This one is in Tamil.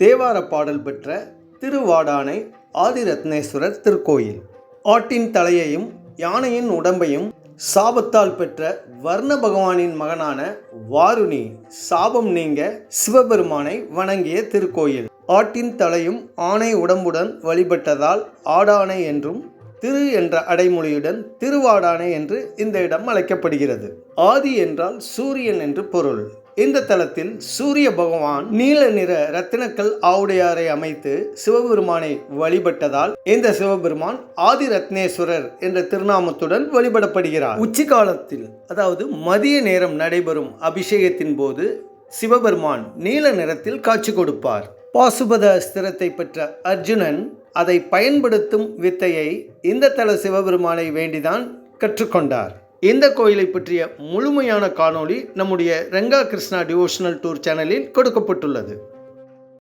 தேவார பாடல் பெற்ற திருவாடானை ஆதிரத்னேஸ்வரர் திருக்கோயில். ஆட்டின் தலையையும் யானையின் உடம்பையும் சாபத்தால் பெற்ற வர்ண பகவானின் மகனான வாருணி சாபம் நீங்க சிவபெருமானை வணங்கிய திருக்கோயில். ஆட்டின் தலையும் ஆணை உடம்புடன் வழிபட்டதால் ஆடானை என்றும் திரு என்ற அடைமொழியுடன் திருவாடானை என்று இந்த இடம் அழைக்கப்படுகிறது. ஆதி என்றால் சூரியன் என்று பொருள். இந்த தலத்தில் சூரிய பகவான் நீல நிற ரத்தினக்கல் ஆவுடையாரை அமைத்து சிவபெருமானை வழிபட்டதால் இந்த சிவபெருமான் ஆதி ரத்னேஸ்வரர் என்ற திருநாமத்துடன் வழிபடப்படுகிறார். உச்சி காலத்தில் அதாவது மதிய நேரம் நடைபெறும் அபிஷேகத்தின் போது சிவபெருமான் நீல நிறத்தில் காட்சி கொடுப்பார். பாசுபத ஸ்திரத்தை பெற்ற அர்ஜுனன் அதை பயன்படுத்தும் வித்தையை இந்த தல சிவபெருமானை வேண்டிதான் கற்றுக்கொண்டார். இந்த கோயிலை பற்றிய முழுமையான காணொளி நம்முடைய ரெங்கா கிருஷ்ணா டிவோஷனல் டூர் சேனலில் கொடுக்கப்பட்டுள்ளது.